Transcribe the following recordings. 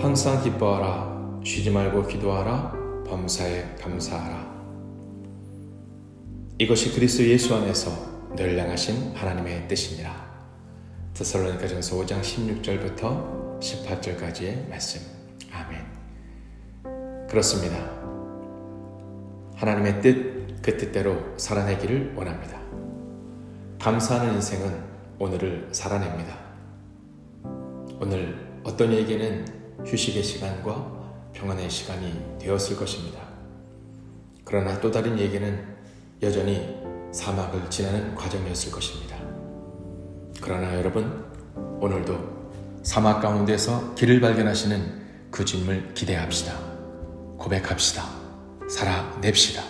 항상 기뻐하라. 쉬지 말고 기도하라. 범사에 감사하라. 이것이 그리스도 예수 안에서 늘 행하신 하나님의 뜻이니라 데살로니가 전서 5장 16절부터 18절까지의 말씀. 아멘. 그렇습니다. 하나님의 뜻 그 뜻대로 살아내기를 원합니다. 감사하는 인생은 오늘을 살아냅니다. 오늘 어떤 이에게는 휴식의 시간과 평안의 시간이 되었을 것입니다. 그러나 또 다른 이에게는 여전히 사막을 지나는 과정이었을 것입니다. 그러나 여러분, 오늘도 사막 가운데서 길을 발견하시는 그 주님을 기대합시다. 고백합시다. 살아냅시다.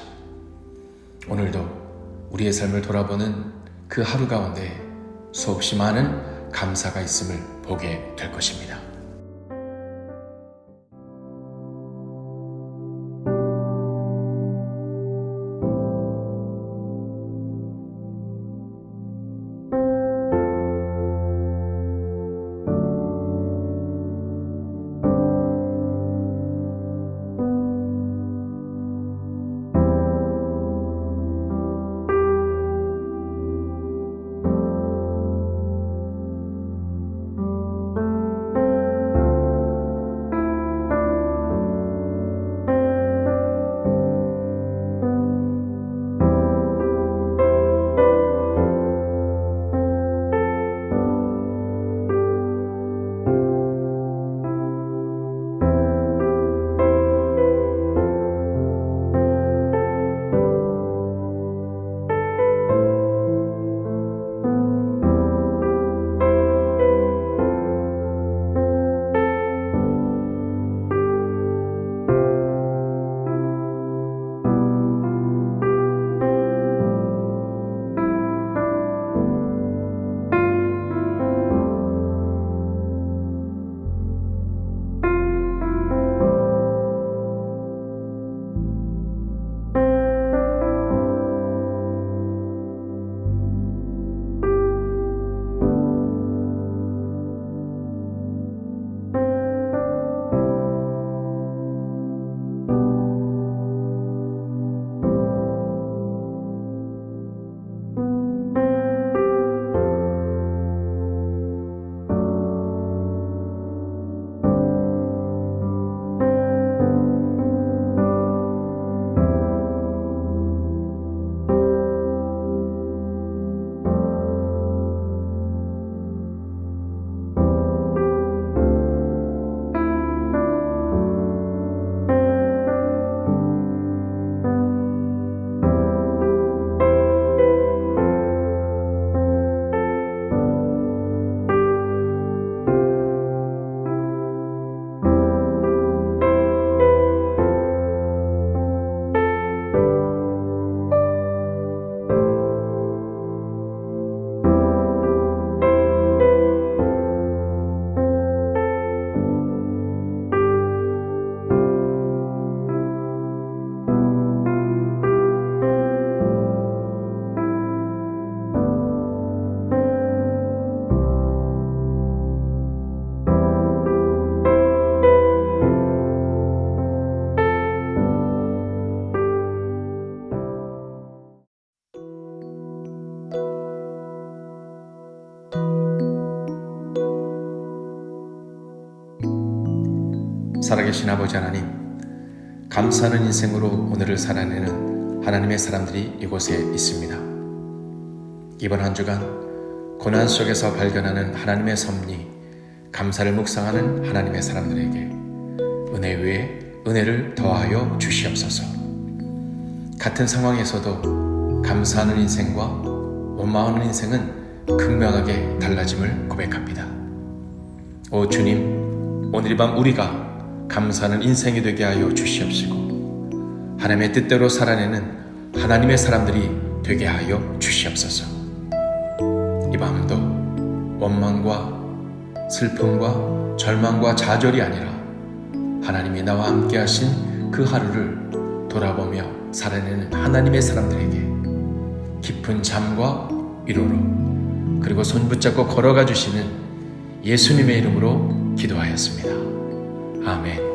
오늘도 우리의 삶을 돌아보는 그 하루 가운데 수없이 많은 감사가 있음을 보게 될 것입니다. 살아계신 아버지 하나님, 감사하는 인생으로 오늘을 살아내는 하나님의 사람들이 이곳에 있습니다. 이번 한 주간 고난 속에서 발견하는 하나님의 섭리, 감사를 묵상하는 하나님의 사람들에게 은혜 위에 은혜를 더하여 주시옵소서. 같은 상황에서도 감사하는 인생과 원망하는 인생은 극명하게 달라짐을 고백합니다. 오 주님, 오늘 밤 우리가 감사하는 인생이 되게 하여 주시옵시고 하나님의 뜻대로 살아내는 하나님의 사람들이 되게 하여 주시옵소서. 이 밤도 원망과 슬픔과 절망과 좌절이 아니라 하나님이 나와 함께 하신 그 하루를 돌아보며 살아내는 하나님의 사람들에게 깊은 잠과 위로로 그리고 손 붙잡고 걸어가 주시는 예수님의 이름으로 기도하였습니다. 아멘.